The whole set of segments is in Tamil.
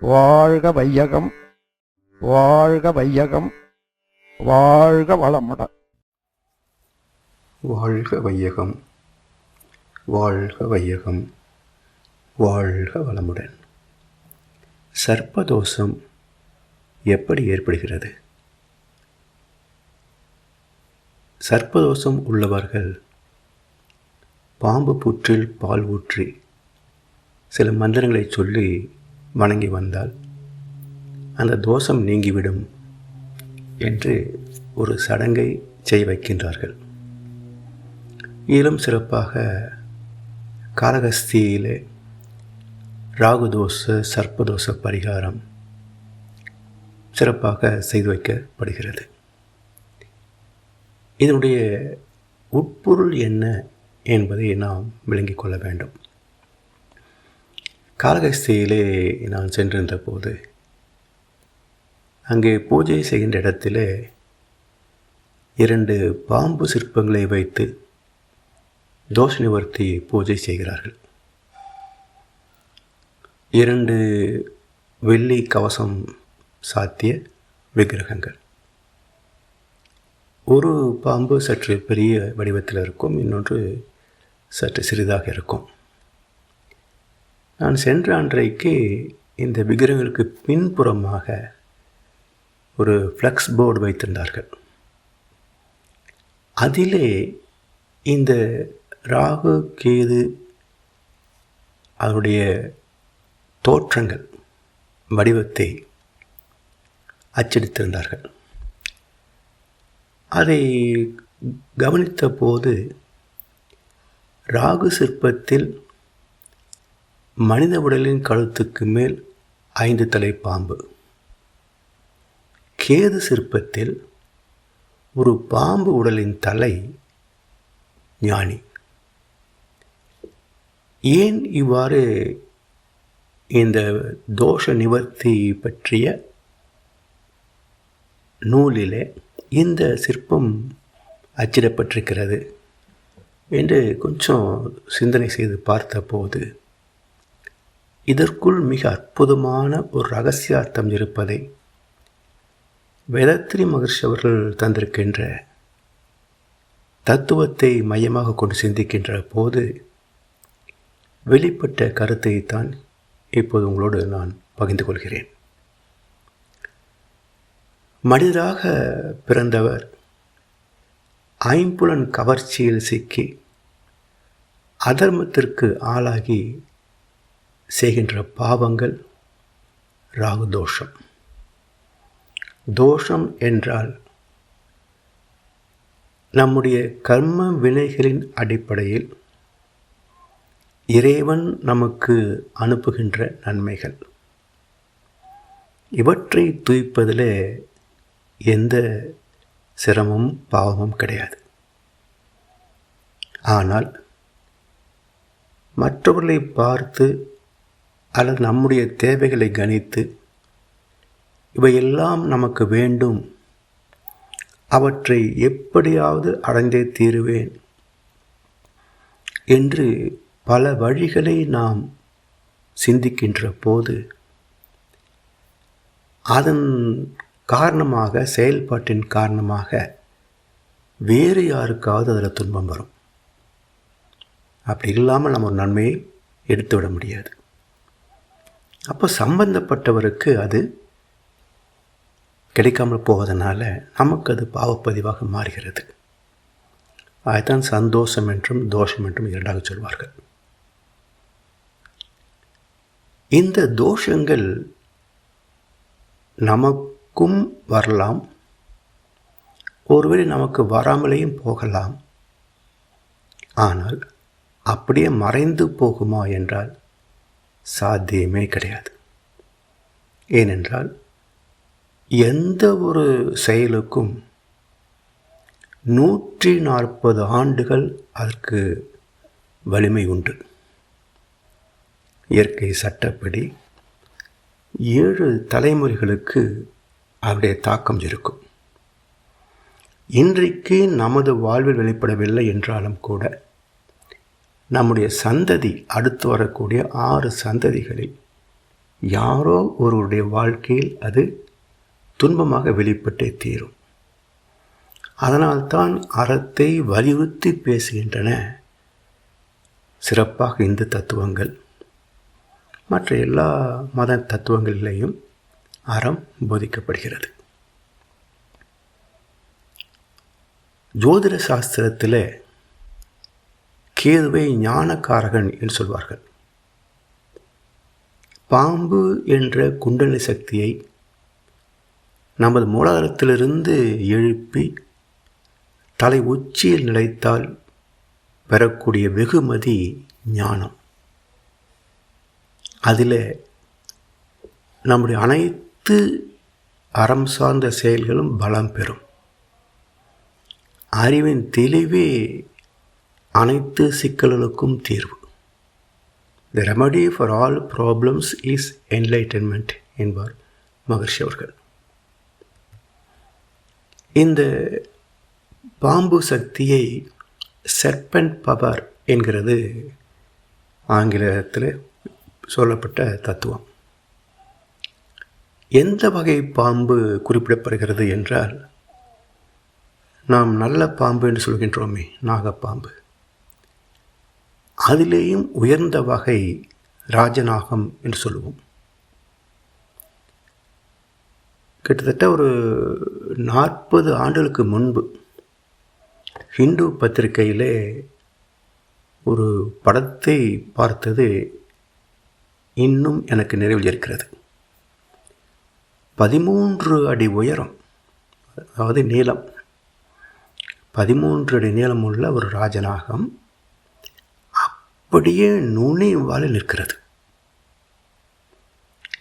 வாழ்க வையகம் வாழ்க வையகம் வாழ்க வளமுடன் வாழ்க வையகம் வாழ்க வையகம் வாழ்க வளமுடன். சர்ப்பதோஷம் எப்படி ஏற்படுகிறது? சர்ப்பதோஷம் உள்ளவர்கள் பாம்பு புற்றில் பால் ஊற்றி சில மந்திரங்களை சொல்லி வணங்கி வந்தால் அந்த தோஷம் நீங்கிவிடும் என்று ஒரு சடங்கை செய்ய வைக்கின்றார்கள். இதிலும் சிறப்பாக காலகஸ்தியிலே ராகுதோஷ சர்ப்பதோஷ பரிகாரம் சிறப்பாக செய்து வைக்கப்படுகிறது. இதனுடைய உட்பொருள் என்ன என்பதை நாம் விளங்கிக் கொள்ள வேண்டும். காலகஸ்தியிலே நான் சென்றிருந்த போது அங்கே பூஜை செய்கின்ற இடத்திலே இரண்டு பாம்பு சிற்பங்களை வைத்து தோஷ நிவர்த்தி பூஜை செய்கிறார்கள். இரண்டு வெள்ளி கவசம் சாத்திய விக்கிரகங்கள். ஒரு பாம்பு சற்று பெரிய வடிவத்தில் இருக்கும் இன்னொன்று சற்று சிறிதாக இருக்கும். நான் சென்ற அன்றைக்கு இந்த விக்கிரகங்களுக்கு பின்புறமாக ஒரு ஃப்ளக்ஸ் போர்டு வைத்திருந்தார்கள். அதிலே இந்த ராகு கேது அதனுடைய தோற்றங்கள் வடிவத்தை அச்சடித்திருந்தார்கள். அதை கவனித்த போது ராகு சிற்பத்தில் மனித உடலின் கழுத்துக்கு மேல் ஐந்து தலை பாம்பு. கேது சிற்பத்தில் ஒரு பாம்பு உடலின் தலை ஞானி. ஏன் இவ்வாறு இந்த தோஷ நிவர்த்தி பற்றிய நூலிலே இந்த சிற்பம் அச்சிடப்பட்டிருக்கிறது என்று கொஞ்சம் சிந்தனை செய்து பார்த்தபோது இதற்குள் மிக அற்புதமான ஒரு ரகசியார்த்தம் இருப்பதை வேதத்திரி மகர்ஷி அவர்கள் தந்திருக்கின்ற தத்துவத்தை மையமாக கொண்டு சிந்திக்கின்ற போது வெளிப்பட்ட கருத்தை தான் இப்போது உங்களோடு நான் பகிர்ந்து கொள்கிறேன். மனிதராக பிறந்தவர் ஐம்புலன் கவர்ச்சியில் சிக்கி அதர்மத்திற்கு ஆளாகி செய்கின்ற பாவங்கள் ராகு தோஷம் தோஷம் என்றால் நம்முடைய கர்ம வினைகளின் அடிப்படையில் இறைவன் நமக்கு அனுப்புகின்ற நன்மைகள். இவற்றை தூய்ப்பதில் எந்த சிரமமும் பாவமும் கிடையாது. ஆனால் மற்றவர்களை பார்த்து அல்லது நம்முடைய தேவைகளை கணித்து இவையெல்லாம் நமக்கு வேண்டும். அவற்றை எப்படியாவது அடைந்தே தீருவேன் என்று பல வழிகளை நாம் சிந்திக்கின்ற போது அதன் காரணமாக செயல்பாட்டின் காரணமாக வேறு யாருக்காவது அதில் துன்பம் வரும். அப்படி இல்லாமல் நம்ம ஒரு நன்மையை எடுத்துவிட முடியாது. அப்போ சம்பந்தப்பட்டவருக்கு அது கிடைக்காமல் போவதனால நமக்கு அது பாவப்பதிவாக மாறுகிறது. அதுதான் சந்தோஷம் என்றும் தோஷம் என்றும் இரண்டாக சொல்வார்கள். இந்த தோஷங்கள் நமக்கும் வரலாம். ஒருவேளை நமக்கு வராமலேயும் போகலாம். ஆனால் அப்படியே மறைந்து போகுமா என்றால் சாத்தியமே கிடையாது. ஏனென்றால் எந்த ஒரு செயலுக்கும் நூற்றி நாற்பது ஆண்டுகள் அதற்கு வலிமை உண்டு. இயற்கை சட்டப்படி ஏழு தலைமுறைகளுக்கு அவருடைய தாக்கம் இருக்கும். இன்றைக்கு நமது வாழ்வில் வெளிப்படவில்லை என்றாலும் கூட நம்முடைய சந்ததி அடுத்து வரக்கூடிய ஆறு சந்ததிகளில் யாரோ ஒருவருடைய வாழ்க்கையில் அது துன்பமாக வெளிப்பட்டே தீரும். அதனால்தான் அறத்தை வலியுறுத்தி பேசுகின்றன சிறப்பாக இந்து தத்துவங்கள். மற்ற எல்லா மத தத்துவங்களிலேயும் அறம் போதிக்கப்படுகிறது. ஜோதிட சாஸ்திரத்தில் கேதுவை ஞானக்காரகன் என்று சொல்வார்கள். பாம்பு என்ற குண்டலி சக்தியை நமது மூலாதாரத்திலிருந்து எழுப்பி தலை உச்சியில் நிலைத்தால் பெறக்கூடிய வெகுமதி ஞானம். அதில் நம்முடைய அனைத்து அறம் சார்ந்த செயல்களும் பலம் பெறும். அறிவின் தெளிவே அனைத்து சிக்கல்களுக்கும் தீர்வு. The remedy for all problems is enlightenment என்பார் மகர்ஷி அவர்கள். இந்த பாம்பு சக்தியை செர்பென்ட் பவர் என்கிறது ஆங்கிலத்தில் சொல்லப்பட்ட தத்துவம். எந்த வகை பாம்பு குறிப்பிடப்படுகிறது என்றால் நாம் நல்ல பாம்பு என்று சொல்கின்றோமே நாகப்பாம்பு. அதிலேயும் உயர்ந்த வகை ராஜநாகம் என்று சொல்லுவோம். கிட்டத்தட்ட ஒரு நாற்பது ஆண்டுகளுக்கு முன்பு ஹிந்து பத்திரிகையிலே ஒரு படத்தை பார்த்தது இன்னும் எனக்கு நினைவில் இருக்கிறது பதிமூன்று அடி உயரம் அதாவது நீளம். பதிமூன்று அடி நீளம் உள்ள ஒரு ராஜநாகம் அப்படியே நுனி வாழ நிற்கிறது.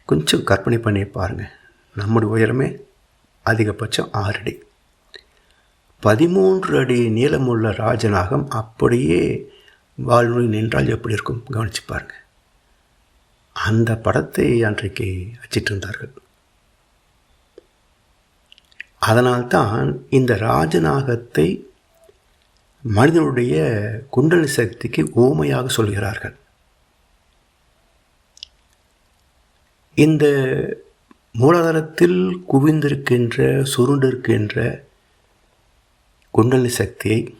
கொஞ்சம் கற்பனை பண்ணி பாருங்கள் நம்முடைய உயரமே அதிகபட்சம் ஆறு அடி. பதிமூன்று அடி நீளமுள்ள ராஜநாகம் அப்படியே வாழ்நுழி நின்றால் எப்படி இருக்கும்? கவனிச்சு பாருங்கள் அந்த படத்தை அன்றைக்கு அச்சிட்டிருந்தார்கள் அதனால்தான் இந்த ராஜநாகத்தை மனிதனுடைய குண்டலி சக்திக்கு ஓமையாக சொல்கிறார்கள். இந்த மூலாதாரத்தில் குவிந்திருக்கின்ற சுருண்டிருக்கின்ற குண்டலி சக்தியை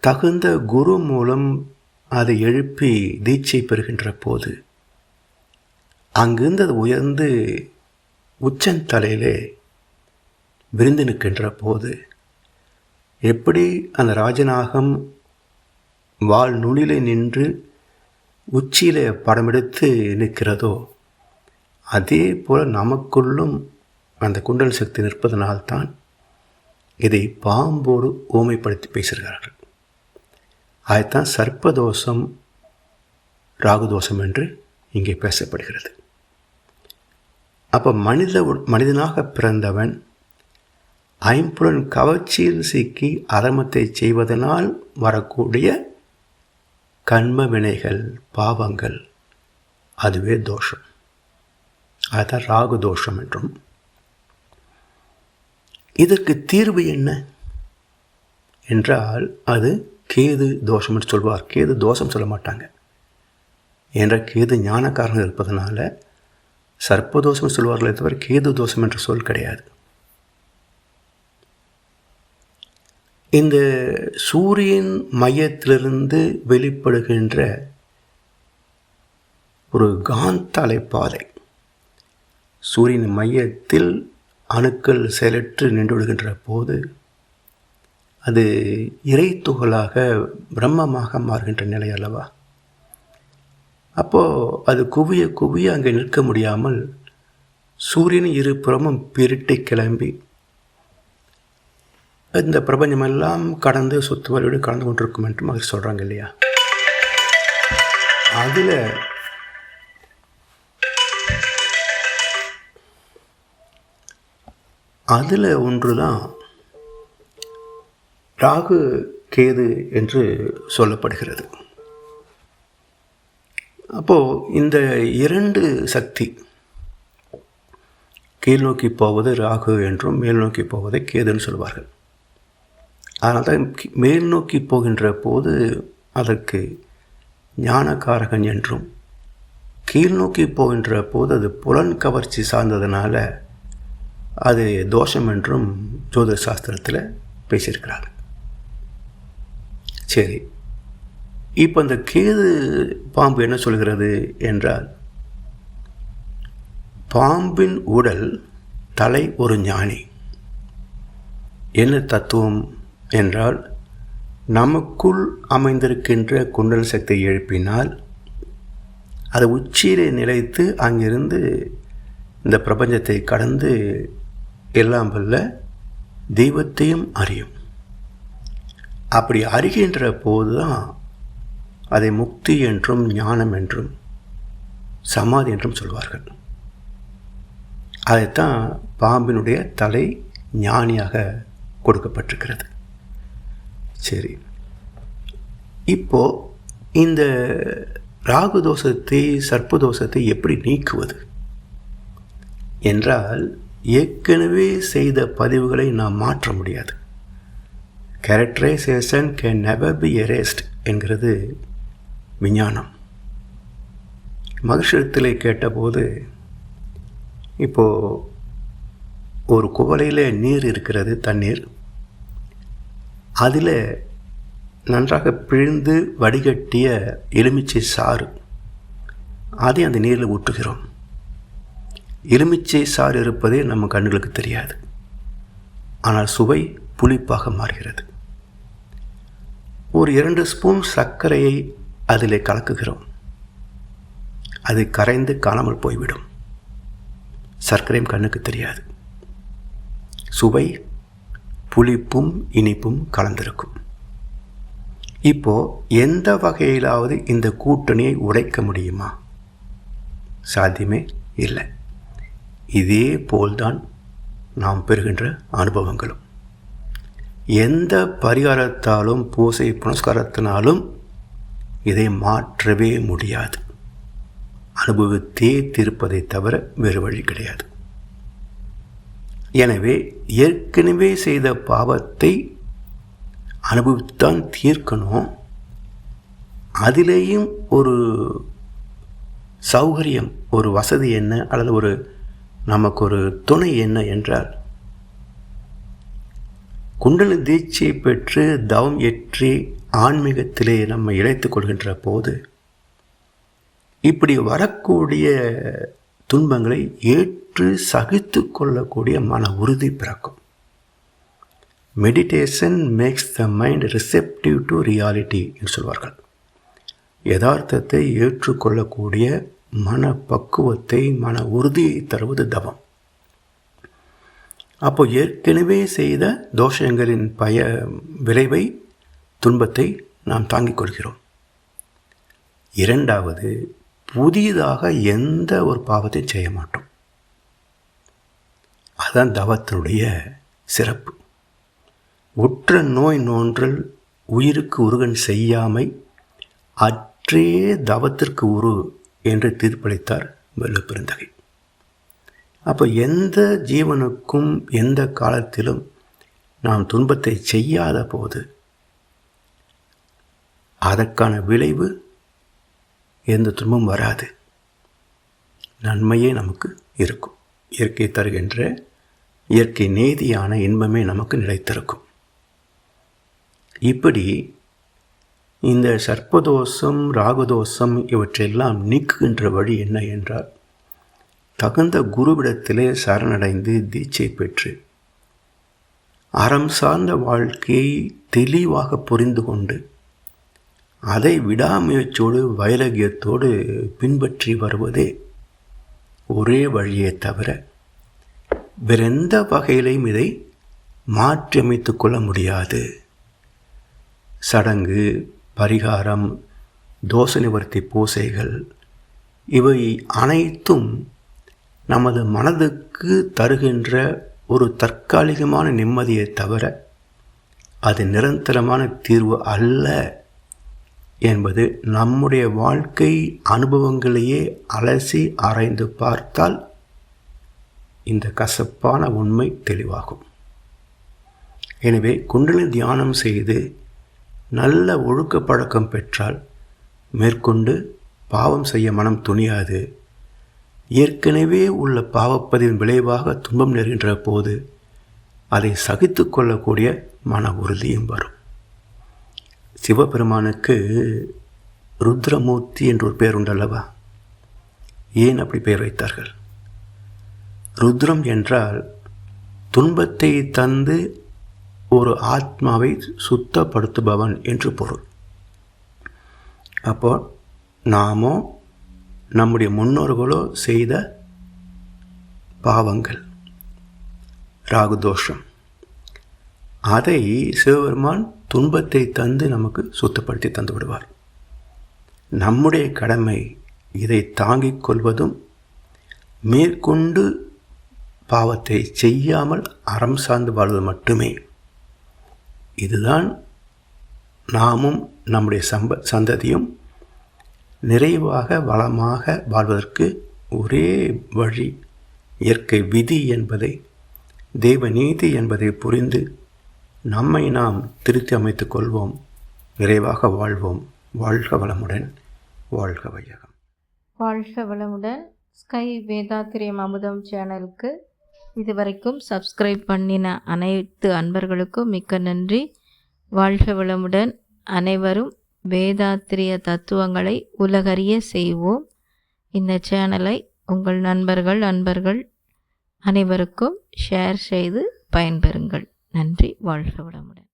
தகுந்த குரு மூலம் அதை எழுப்பி தீட்சை பெறுகின்ற போது அங்கிருந்து அது உயர்ந்து உச்சந்தலையிலே விருந்து நிற்கின்ற போது எப்படி அந்த ராஜநாகம் வால் நுனிலே நின்று உச்சியில் படமெடுத்து நிற்கிறதோ அதே போல் நமக்குள்ளும் அந்த குண்டல் சக்தி நிற்பதனால்தான் இதை பாம்போடு ஊமைப்படுத்தி பேசுகிறார்கள். அதுதான் சர்ப்பதோஷம் ராகுதோஷம் என்று இங்கே பேசப்படுகிறது. அப்போ மனித மனிதனாக பிறந்தவன் ஐம்புலன் கவர்ச்சியில் சிக்கி அரமத்தை செய்வதனால் வரக்கூடிய கண்ம வினைகள் பாவங்கள் அதுவே தோஷம். அதுதான் ராகு தோஷம் என்றும். இதற்கு தீர்வு என்ன? என்றால் அது கேது தோஷம் என்று சொல்வார். கேது தோஷம் சொல்ல மாட்டாங்க. என்ற கேது ஞானக்காரர்கள் இருப்பதனால சர்ப்பதோஷம் சொல்வார்களே தவிர கேது தோஷம் என்ற சொல் கிடையாது. இந்த சூரியன் மையத்திலிருந்து வெளிப்படுகின்ற ஒரு காந்த அலைப்பாதை சூரியன் மையத்தில் அணுக்கள் செயலற்று நின்று விடுகின்ற போது அது இறை துகளாக பிரம்மமாக மாறுகின்ற நிலை அல்லவா? அப்போது அது குவிய குவிய அங்கே நிற்க முடியாமல் சூரியன் இருபுறமும் பிரிட்டை கிளம்பி இந்த பிரபஞ்சமெல்லாம் கடந்து சொத்து வழியோடு கலந்து கொண்டிருக்கும் என்று மகிழ்ச்சி சொல்கிறாங்க இல்லையா? அதில் அதில் ஒன்று தான் ராகு கேது என்று சொல்லப்படுகிறது. அப்போது இந்த இரண்டு சக்தி கீழ்நோக்கி போவது ராகு என்றும் மேல் நோக்கி போவதை கேதுன்னு சொல்வார்கள். அதனால் தான் மேல் நோக்கி போகின்ற போது அதற்கு ஞானகாரகன் என்றும் கீழ் நோக்கி போகின்ற போது அது புலன் கவர்ச்சி சார்ந்ததுனால அது தோஷம் என்றும் ஜோதிட சாஸ்திரத்தில் பேசியிருக்கிறாங்க. சரி இப்போ இந்த கேது பாம்பு என்ன சொல்கிறது என்றால் பாம்பின் உடல் தலை ஒரு ஞானி. என்ன தத்துவம்? என்றால் நமக்குள் அமைந்திருக்கின்ற குண்டல் சக்தியை எழுப்பினால் அது உச்சியிலே நிலைத்து அங்கிருந்து இந்த பிரபஞ்சத்தை கடந்து எல்லாம் வல்ல தெய்வத்தையும் அறியும். அப்படி அறிகின்ற போது தான் அதை முக்தி என்றும் ஞானம் என்றும் சமாதி என்றும் சொல்வார்கள். அதைத்தான் பாம்பினுடைய தலை ஞானியாக கொடுக்கப்பட்டிருக்கிறது. சரி. இப்போது இந்த ராகு தோஷத்தை சர்ப்பு தோஷத்தை எப்படி நீக்குவது? என்றால் ஏற்கனவே செய்த பதிவுகளை நாம் மாற்ற முடியாது. Characterization can never be erased என்கிறது விஞ்ஞானம். மகிழ்ச்சியத்திலே கேட்டபோது இப்போது ஒரு குவளையில் நீர் இருக்கிறது தண்ணீர் அதில் நன்றாக பிழிந்து வடிகட்டிய எலுமிச்சை சாறு. அதை அந்த நீரில் ஊற்றுகிறோம். எலுமிச்சை சாறு இருப்பதே நம்ம கண்களுக்கு தெரியாது. ஆனால் சுவை புளிப்பாக மாறுகிறது. ஒரு இரண்டு ஸ்பூன் சர்க்கரையை அதில் கலக்குகிறோம். அது கரைந்து காணாமல் போய்விடும். சர்க்கரையும் கண்ணுக்கு தெரியாது. சுவை புளிப்பும் இனிப்பும் கலந்திருக்கும். இப்போ எந்த வகையிலாவது இந்த கூட்டணியை உடைக்க முடியுமா? சாத்தியமே இல்லை. இதே போல்தான் நாம் பெறுகின்ற அனுபவங்களும். எந்த பரிகாரத்தாலும் பூசை புனஸ்காரத்தினாலும் இதை மாற்றவே முடியாது. அனுபவித்தே தீர்ப்பதை தவிர வேறு வழி கிடையாது. எனவே ஏற்கனவே செய்த பாவத்தை அனுபவித்தான் தீர்க்கணும். அதிலேயும் ஒரு சௌகரியம் ஒரு வசதி என்ன அல்லது ஒரு நமக்கு ஒரு துணை என்ன என்றால் குண்டல தீட்சை பெற்று தவம் ஏற்றி ஆன்மீகத்திலே நம்ம இழைத்து கொள்கின்ற போது இப்படி வரக்கூடிய துன்பங்களை ஏற்று சகித்து கொள்ளக்கூடிய மன உறுதி பிறக்கும். Meditation makes the mind receptive to reality என்று சொல்வார்கள். யதார்த்தத்தை ஏற்றுக்கொள்ளக்கூடிய மன பக்குவத்தை மன உறுதியை தருவது தவம். அப்போ ஏற்கனவே செய்த தோஷங்களின் பய விளைவை துன்பத்தை நாம் தாங்கிக் கொள்கிறோம். இரண்டாவது புதிதாக எந்த ஒரு பாவத்தையும் செய்ய மாட்டோம். அதுதான் தவத்தினுடைய சிறப்பு. உற்ற நோய் நோன்றல் உயிருக்கு உருகன் செய்யாமை அற்றே தவத்திற்கு உரு என்று தீர்ப்பளித்தார் வெள்ளப்பெருந்தகை அப்போ எந்த ஜீவனுக்கும் எந்த காலத்திலும் நாம் துன்பத்தை செய்யாத போது அதற்கான விளைவு எந்த துன்பம் வராது. நன்மையே நமக்கு இருக்கும். இயற்கை தருகின்ற இயற்கை நேதியான இன்பமே நமக்கு நிலைத்திருக்கும். இப்படி இந்த சர்ப்பதோஷம் ராகதோஷம் இவற்றையெல்லாம் நீக்குகின்ற வழி என்ன என்றால் தகுந்த குருவிடத்திலே சரணடைந்து தீட்சை பெற்று அறம் சார்ந்த வாழ்க்கையை தெளிவாக புரிந்து கொண்டு அதை விடாமுயற்சியோடு வைரகியத்தோடு பின்பற்றி வருவதே ஒரே வழியே தவிர வேறெந்த வகையிலையும் இதை மாற்றியமைத்து கொள்ள முடியாது. சடங்கு பரிகாரம் தோசை நிவர்த்தி பூசைகள் இவை அனைத்தும் நமது மனதுக்கு தருகின்ற ஒரு தற்காலிகமான நிம்மதியை தவிர அது நிரந்தரமான தீர்வு அல்ல. என்பது நம்முடைய வாழ்க்கை அனுபவங்களையே அலசி ஆராய்ந்து பார்த்தால் இந்த கசப்பான உண்மை தெளிவாகும். எனவே குண்டலி தியானம் செய்து நல்ல ஒழுக்க பழக்கம் பெற்றால் மேற்கொண்டு பாவம் செய்ய மனம் துணியாது. ஏற்கனவே உள்ள பாவப்பதிவின் விளைவாக துன்பம் நேர்கின்ற போது அதை சகித்து கொள்ளக்கூடிய மன உறுதியும் வரும். சிவபெருமானுக்கு ருத்ரமூர்த்தி என்று ஒரு பேர் உண்டல்லவா? ஏன் அப்படி பெயர் வைத்தார்கள்? ருத்ரம் என்றால் துன்பத்தை தந்து ஒரு ஆத்மாவை சுத்தப்படுத்துபவன் என்று பொருள். அப்போ நாமோ நம்முடைய முன்னோர்களோ செய்த பாவங்கள் ராகுதோஷம் அதை சிவபெருமான் துன்பத்தை தந்து நமக்கு சுத்தப்படுத்தி தந்து விடுவார். நம்முடைய கடமை இதை தாங்கிக் கொள்வதும் மேற்கொண்டு பாவத்தை செய்யாமல் அறம் சார்ந்து வாழ்வது மட்டுமே. இதுதான் நாமும் நம்முடைய சம்ப சந்ததியும் நிறைவாக வளமாக வாழ்வதற்கு ஒரே வழி இயற்கை விதி என்பதை தெய்வ நீதி என்பதை புரிந்து நம்மை நாம் திருத்தி அமைத்துக் கொள்வோம். விரைவாக வாழ்வோம். வாழ்க வளமுடன். வாழ்க வையகம். வாழ்க வளமுடன். ஸ்கை வேதாத்திரியம் அமுதம் சேனலுக்கு இதுவரைக்கும் சப்ஸ்கிரைப் பண்ணின அனைத்து அன்பர்களுக்கும் மிக்க நன்றி. வாழ்க வளமுடன். அனைவரும் வேதாத்திரிய தத்துவங்களை உலகறிய செய்வோம். இந்த சேனலை உங்கள் நண்பர்கள் அன்பர்கள் அனைவருக்கும் ஷேர் செய்து பயன்பெறுங்கள். நன்றி. வாழ்க வளமுடன்.